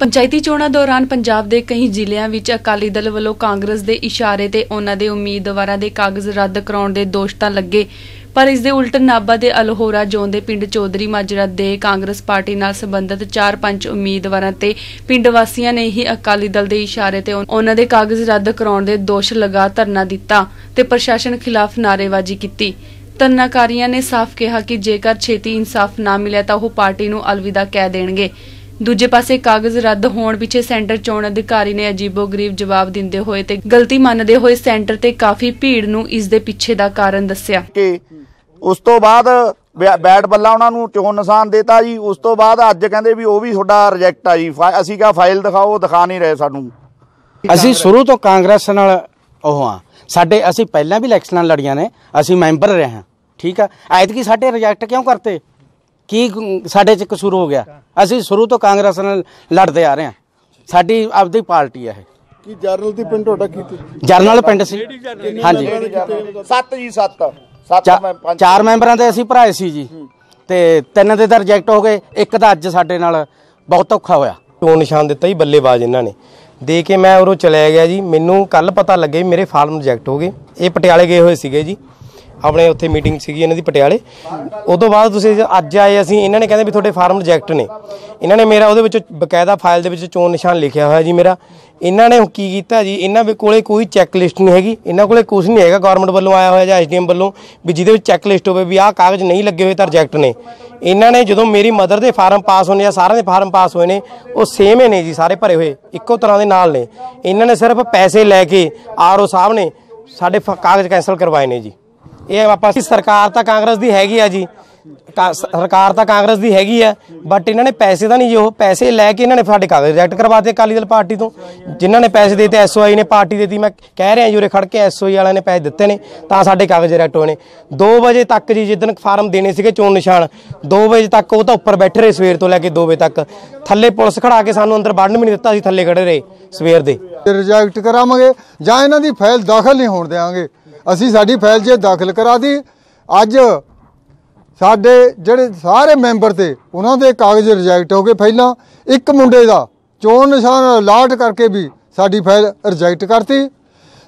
ਪੰਚਾਇਤੀ ਚੋਣਾਂ ਦੌਰਾਨ ਪੰਜਾਬ ਦੇ ਕਈ ਜ਼ਿਲ੍ਹਿਆਂ ਵਿੱਚ ਅਕਾਲੀ ਦਲ ਵੱਲੋਂ ਕਾਂਗਰਸ ਦੇ ਇਸ਼ਾਰੇ ਤੇ ਉਹਨਾਂ ਦੇ ਉਮੀਦਵਾਰਾਂ ਦੇ ਕਾਗਜ਼ ਰੱਦ ਕਰਾਉਣ ਦੇ ਦੋਸ਼ ਤਾਂ ਲੱਗੇ, ਪਰ ਇਸ ਦੇ ਉਲਟ ਨਾਭਾ ਦੇ ਅਲਹੋਰਾ ਜ਼ੋਨ ਦੇ ਪਿੰਡ ਚੌਧਰੀ ਮਾਜਰਾ ਦੇ ਕਾਂਗਰਸ ਪਾਰਟੀ ਨਾਲ ਸੰਬੰਧਿਤ 4-5 ਉਮੀਦਵਾਰਾਂ ਤੇ ਪਿੰਡ ਵਾਸੀਆਂ ਨੇ ਹੀ ਅਕਾਲੀ ਦਲ ਦੇ ਇਸ਼ਾਰੇ ਤੇ ਉਹਨਾਂ ਦੇ ਕਾਗਜ਼ ਰੱਦ ਕਰਾਉਣ ਦੇ ਦੋਸ਼ ਲਗਾ ਧਰਨਾ ਦਿੱਤਾ ਤੇ ਪ੍ਰਸ਼ਾਸਨ ਖਿਲਾਫ ਨਾਅਰੇਬਾਜ਼ੀ ਕੀਤੀ। ਧਰਨਾਕਾਰੀਆਂ ਨੇ ਸਾਫ਼ ਕਿਹਾ ਕਿ ਜੇਕਰ ਛੇਤੀ ਇਨਸਾਫ ਨਾ ਮਿਲਿਆ ਤਾਂ ਉਹ ਪਾਰਟੀ ਨੂੰ ਅਲਵਿਦਾ ਕਹਿ ਦੇਣਗੇ। ਦੂਜੇ ਪਾਸੇ ਕਾਗਜ਼ ਰੱਦ ਹੋਣ ਪਿੱਛੇ ਸੈਂਟਰ ਚੋਣ ਅਧਿਕਾਰੀ ਨੇ ਅਜੀਬੋ-ਗਰੀਬ ਜਵਾਬ ਦਿੰਦੇ ਹੋਏ ਤੇ ਗਲਤੀ ਮੰਨਦੇ ਹੋਏ ਸੈਂਟਰ ਤੇ ਕਾਫੀ ਭੀੜ ਨੂੰ ਇਸ ਦੇ ਪਿੱਛੇ ਦਾ ਕਾਰਨ ਦੱਸਿਆ। ਕਿ ਉਸ ਤੋਂ ਬਾਅਦ ਬੈਟ ਬੱਲਾ ਉਹਨਾਂ ਨੂੰ ਚੋਣ ਨਿਸ਼ਾਨ ਦੇਤਾ ਜੀ। ਉਸ ਤੋਂ ਬਾਅਦ ਅੱਜ ਕਹਿੰਦੇ ਵੀ ਉਹ ਵੀ ਤੁਹਾਡਾ ਰਿਜੈਕਟ ਆ ਜੀ। ਅਸੀਂ ਕਿਹਾ ਫਾਈਲ ਦਿਖਾਓ ਦਿਖਾ ਨਹੀਂ ਰਹੇ ਸਾਨੂੰ। ਅਸੀਂ ਸ਼ੁਰੂ ਤੋਂ ਕਾਂਗਰਸ ਨਾਲ ਉਹ ਆ ਸਾਡੇ ਅਸੀਂ ਪਹਿਲਾਂ ਵੀ ਇਲੈਕਸ਼ਨਾਂ ਲੜੀਆਂ ਨੇ। ਅਸੀਂ ਮੈਂਬਰ ਰਹੇ ਹਾਂ। ਠੀਕ ਆ? ਐਤਕੀ ਸਾਡੇ ਰਿਜੈਕਟ ਕਿਉਂ ਕਰਤੇ? ਕੀ ਸਾਡੇ ਚ ਕਸੂਰ ਹੋ ਗਿਆ? ਅਸੀਂ ਸ਼ੁਰੂ ਤੋਂ ਕਾਂਗਰਸ ਨਾਲ ਲੜਦੇ ਆ ਰਹੇ ਹਾਂ। ਸਾਡੀ ਆਪਦੀ ਪਾਰਟੀ ਆ ਇਹ। ਕੀ ਜਰਨਲ ਦੀ ਪਿੰਡ ਤੁਹਾਡਾ ਕੀਤੀ ਜਰਨਲ ਪਿੰਡ ਸੀ। ਹਾਂਜੀ। 7 ਜੀ 7 7 ਚਾ- ਚਾਰ ਮੈਂਬਰਾਂ ਦੇ ਅਸੀਂ ਭਰਾਏ ਸੀ ਜੀ। ਤੇ ਤਿੰਨ ਦੇ ਤਾਂ ਰਿਜੈਕਟ ਹੋ ਗਏ ਇੱਕ ਦਾ ਅੱਜ ਸਾਡੇ ਨਾਲ ਬਹੁਤ ਔਖਾ ਹੋਇਆ। ਚੋਣ ਨਿਸ਼ਾਨ ਦਿੱਤਾ ਜੀ ਬੱਲੇਬਾਜ਼ ਇਹਨਾਂ ਨੇ। ਦੇ ਕੇ ਮੈਂ ਉਰੋਂ ਚਲਿਆ ਗਿਆ ਜੀ। ਮੈਨੂੰ ਕੱਲ ਪਤਾ ਲੱਗਿਆ ਵੀ ਮੇਰੇ ਫਾਰਮ ਰਿਜੈਕਟ ਹੋ ਗਏ। ਇਹ ਪਟਿਆਲੇ ਗਏ ਹੋਏ ਸੀਗੇ ਜੀ। ਆਪਣੇ ਉੱਥੇ ਮੀਟਿੰਗ ਸੀਗੀ ਇਹਨਾਂ ਦੀ ਪਟਿਆਲੇ। ਉਦੋਂ ਬਾਅਦ ਤੁਸੀਂ ਅੱਜ ਆਏ ਅਸੀਂ, ਇਹਨਾਂ ਨੇ ਕਹਿੰਦੇ ਵੀ ਤੁਹਾਡੇ ਫਾਰਮ ਰਿਜੈਕਟ ਨੇ। ਇਹਨਾਂ ਨੇ ਮੇਰਾ ਉਹਦੇ ਵਿੱਚ ਬਕਾਇਦਾ ਫਾਈਲ ਦੇ ਵਿੱਚ ਚੋਣ ਨਿਸ਼ਾਨ ਲਿਖਿਆ ਹੋਇਆ ਜੀ ਮੇਰਾ। ਇਹਨਾਂ ਨੇ ਕੀ ਕੀਤਾ ਜੀ, ਇਹਨਾਂ ਦੇ ਕੋਲੇ ਕੋਈ ਚੈੱਕ ਲਿਸਟ ਨਹੀਂ ਹੈਗੀ। ਇਹਨਾਂ ਕੋਲੇ ਕੁਝ ਨਹੀਂ ਹੈਗਾ ਗਵਰਨਮੈਂਟ ਵੱਲੋਂ ਆਇਆ ਹੋਇਆ ਜਾਂ ਐਸਡੀਐਮ ਵੱਲੋਂ, ਵੀ ਜਿਹਦੇ ਵਿੱਚ ਚੈੱਕ ਲਿਸਟ ਹੋਵੇ ਵੀ ਆਹ ਕਾਗਜ਼ ਨਹੀਂ ਲੱਗੇ ਹੋਏ ਤਾਂ ਰਿਜੈਕਟ ਨੇ। ਇਹਨਾਂ ਨੇ ਜਦੋਂ ਮੇਰੀ ਮਦਰ ਦੇ ਫਾਰਮ ਪਾਸ ਹੋਣੇ ਆ ਸਾਰਿਆਂ ਦੇ ਫਾਰਮ ਪਾਸ ਹੋਏ ਨੇ, ਉਹ ਸੇਮ ਹੀ ਨੇ ਜੀ, ਸਾਰੇ ਭਰੇ ਹੋਏ, ਇੱਕੋ ਤਰ੍ਹਾਂ ਦੇ ਨਾਲ ਨੇ। ਇਹਨਾਂ ਨੇ ਸਿਰਫ ਪੈਸੇ ਲੈ ਕੇ ਆਰਓ ਸਾਹਿਬ ਨੇ ਸਾਡੇ ਫ- ਕਾਗਜ਼ ਕੈਂਸਲ ਕਰਵਾਏ ਨੇ ਜੀ। ਇਹ ਆਪਾਂ ਸਰਕਾਰ ਤਾਂ ਕਾਂਗਰਸ ਦੀ ਹੈਗੀ ਆ ਜੀ। ਸਰਕਾਰ ਤਾਂ ਕਾਂਗਰਸ ਦੀ ਹੈਗੀ ਆ ਬਟ ਇਹਨਾਂ ਨੇ ਪੈਸੇ ਤਾਂ ਨਹੀਂ ਜੀ, ਉਹ ਪੈਸੇ ਲੈ ਕੇ ਇਹਨਾਂ ਨੇ ਸਾਡੇ ਕਾਗਜ਼ ਰਿਜੈਕਟ ਕਰਵਾਤੇ ਅਕਾਲੀ ਦਲ ਪਾਰਟੀ ਤੋਂ। ਜਿਨ੍ਹਾਂ ਨੇ ਪੈਸੇ ਦਿੱਤੇ ਐਸਓਆਈ ਨੇ ਪਾਰਟੀ ਦਿੱਤੀ ਮੈਂ ਕਹਿ ਰਿਹਾ ਜੂਰੇ ਖੜ ਕੇ ਐਸਓਆਈ ਵਾਲਿਆਂ ਨੇ ਪੈਸੇ ਦਿੱਤੇ ਨੇ, ਤਾਂ ਸਾਡੇ ਕਾਗਜ਼ ਰਿਜੈਕਟ ਹੋਏ ਨੇ। 2 ਵਜੇ ਤੱਕ ਜੀ ਜਿੱਦਣ ਫਾਰਮ ਦੇਣੇ ਸੀਗੇ ਚੋਣ ਨਿਸ਼ਾਨ 2 ਵਜੇ ਤੱਕ ਉਹ ਤਾਂ ਉੱਪਰ ਬੈਠੇ ਰਹੇ ਸਵੇਰ ਤੋਂ ਲੈ ਕੇ 2 ਵਜੇ ਤੱਕ। ਥੱਲੇ ਪੁਲਿਸ ਖੜਾ ਕੇ ਸਾਨੂੰ ਅੰਦਰ ਵੜਨ ਵੀ ਨਹੀਂ ਦਿੱਤਾ ਅਸੀਂ ਥੱਲੇ ਖੜੇ ਰਹੇ ਸਵੇਰ ਦੇ। ਰਿਜੈਕਟ ਕਰਾਵਾਂਗੇ ਜਾਂ ਇਹਨਾਂ ਦੀ ਫਾਈਲ ਦਾਖਲ ਨਹੀਂ ਹੋਣ ਦੇਵਾਂਗੇ ਅਸੀਂ ਸਾਡੀ ਫਾਈਲ ਜੇ ਦਾਖਲ ਕਰਾ ਦੀ। ਅੱਜ ਸਾਡੇ ਜਿਹੜੇ ਸਾਰੇ ਮੈਂਬਰ ਤੇ ਉਹਨਾਂ ਦੇ ਕਾਗਜ਼ ਰਿਜੈਕਟ ਹੋ ਗਏ ਪਹਿਲਾਂ ਇੱਕ ਮੁੰਡੇ ਦਾ ਚੋਣ ਨਿਸ਼ਾਨ ਅਲਾਟ ਕਰਕੇ ਵੀ ਸਾਡੀ ਫਾਈਲ ਰਿਜੈਕਟ ਕਰਤੀ।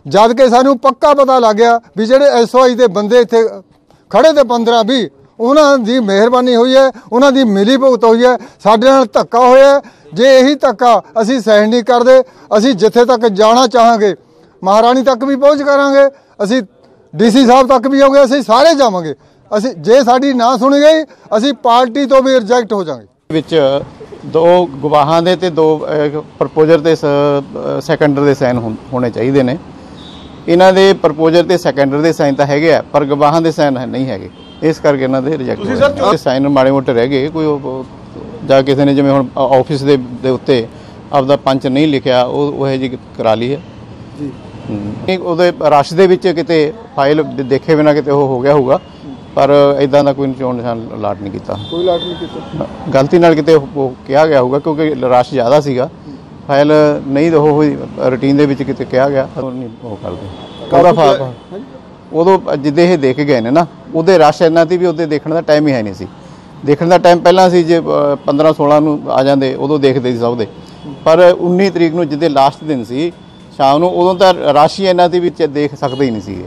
ਜਦ ਕਿ ਸਾਨੂੰ ਪੱਕਾ ਪਤਾ ਲੱਗ ਗਿਆ ਵੀ ਜਿਹੜੇ ਐਸਓਆਈ ਦੇ ਬੰਦੇ ਇੱਥੇ ਖੜੇ ਤੇ 15 20 ਉਹਨਾਂ ਦੀ ਮਿਹਰਬਾਨੀ ਹੋਈ ਹੈ, ਉਹਨਾਂ ਦੀ ਮਿਲੀ ਭੁਗਤ ਹੋਈ ਹੈ, ਸਾਡੇ ਨਾਲ ਧੱਕਾ ਹੋਇਆ ਜੇ ਇਹੀ ਧੱਕਾ ਅਸੀਂ ਸਹਿਣ ਨਹੀਂ ਕਰਦੇ, ਅਸੀਂ ਜਿੱਥੇ ਤੱਕ ਜਾਣਾ ਚਾਹਾਂਗੇ, ਮਹਾਰਾਣੀ ਤੱਕ ਵੀ ਪਹੁੰਚ ਕਰਾਂਗੇ। ਅਸੀਂ ਡੀਸੀ ਸਾਹਿਬ ਤੱਕ ਵੀ ਹੋਗੇ ਅਸੀਂ ਸਾਰੇ ਜਾਵਾਂਗੇ। ਅਸੀਂ ਜੇ ਸਾਡੀ ਨਾ ਸੁਣੀ ਗਈ ਅਸੀਂ ਪਾਰਟੀ ਤੋਂ ਵੀ ਰਿਜੈਕਟ ਹੋ ਜਾਵਾਂਗੇ। ਵਿੱਚ ਦੋ ਗਵਾਹਾਂ ਦੇ ਤੇ ਦੋ ਪ੍ਰਪੋਜ਼ਰ ਤੇ ਸੈਕੰਡਰ ਦੇ ਸਾਈਨ ਹੋਣੇ ਚਾਹੀਦੇ ਨੇ। ਇਹਨਾਂ ਦੇ ਪ੍ਰਪੋਜ਼ਰ ਤੇ ਸੈਕੰਡਰ ਦੇ ਸਾਈਨ ਤਾਂ ਹੈਗੇ ਆ ਪਰ ਗਵਾਹਾਂ ਦੇ ਸਾਈਨ ਨਹੀਂ ਹੈਗੇ। ਇਸ ਕਰਕੇ ਇਹਨਾਂ ਦੇ ਰਿਜੈਕਟ ਹੋਏ ਸਾਈਨ ਮਾੜੇ ਮੋਟੇ ਰਹਿ ਗਏ ਕੋਈ ਜਾਂ ਕਿਸੇ ਨੇ ਜਿਵੇਂ ਹੁਣ ਆਫਿਸ ਦੇ ਦੇ ਉੱਤੇ ਆਪਦਾ ਪੰਚ ਨਹੀਂ ਲਿਖਿਆ ਉਹ ਉਹ ਜੀ ਕਰਾ ਲਈ ਹੈ। ਜੀ। ਉਹਦੇ ਰਸ਼ ਦੇ ਵਿੱਚ ਕਿਤੇ ਫਾਈਲ ਦੇਖੇ ਬਿਨਾ ਕਿਤੇ ਉਹ ਹੋ ਗਿਆ ਹੋਊਗਾ ਪਰ ਇਦਾਂ ਦਾ ਕੋਈ ਚੋਣ ਨਿਸ਼ਾਨ ਅਲਾਟ ਨਹੀਂ ਕੀਤਾ। ਕੋਈ ਲਾਟ ਨਹੀਂ ਕੀਤਾ? ਗਲਤੀ ਨਾਲ ਕਿਤੇ ਉਹ ਕਿਹਾ ਗਿਆ ਹੋਊਗਾ ਕਿਉਂਕਿ ਰਸ਼ ਜ਼ਿਆਦਾ ਸੀਗਾ। ਫਾਈਲ ਨਹੀਂ ਉਹ ਹੋਈ ਰੂਟੀਨ ਦੇ ਵਿੱਚ ਕਿਤੇ ਕਿਹਾ ਗਿਆ ਉਹ ਨਹੀਂ ਉਹ ਕਰਦੇ। ਉਹਦਾ ਫਾ ਉਦੋਂ ਜਿੱਦੇ ਇਹ ਦੇਖ ਗਏ ਨੇ ਨਾ ਉਹਦੇ ਰਸ਼ ਇੰਨਾ ਸੀ ਵੀ ਉਹਦੇ ਦੇਖਣ ਦਾ ਟਾਈਮ ਹੀ ਹੈ ਨਹੀਂ ਸੀ। ਦੇਖਣ ਦਾ ਟਾਈਮ ਪਹਿਲਾਂ ਸੀ ਜੇ 15 16 ਨੂੰ ਆ ਜਾਂਦੇ ਉਦੋਂ ਦੇਖਦੇ ਸੀ ਸਭ ਦੇ। ਪਰ 19 ਤਰੀਕ ਨੂੰ ਜਿੱਦੇ ਲਾਸਟ ਦਿਨ ਸੀ ਸ਼ਾਮ ਨੂੰ ਉਦੋਂ ਤਾਂ ਰਾਸ਼ੀ ਇਹਨਾਂ ਇੰਨਾ ਸੀ ਵੀ ਦੇਖ ਸਕਦੇ ਹੀ ਨਹੀਂ ਸੀਗੇ।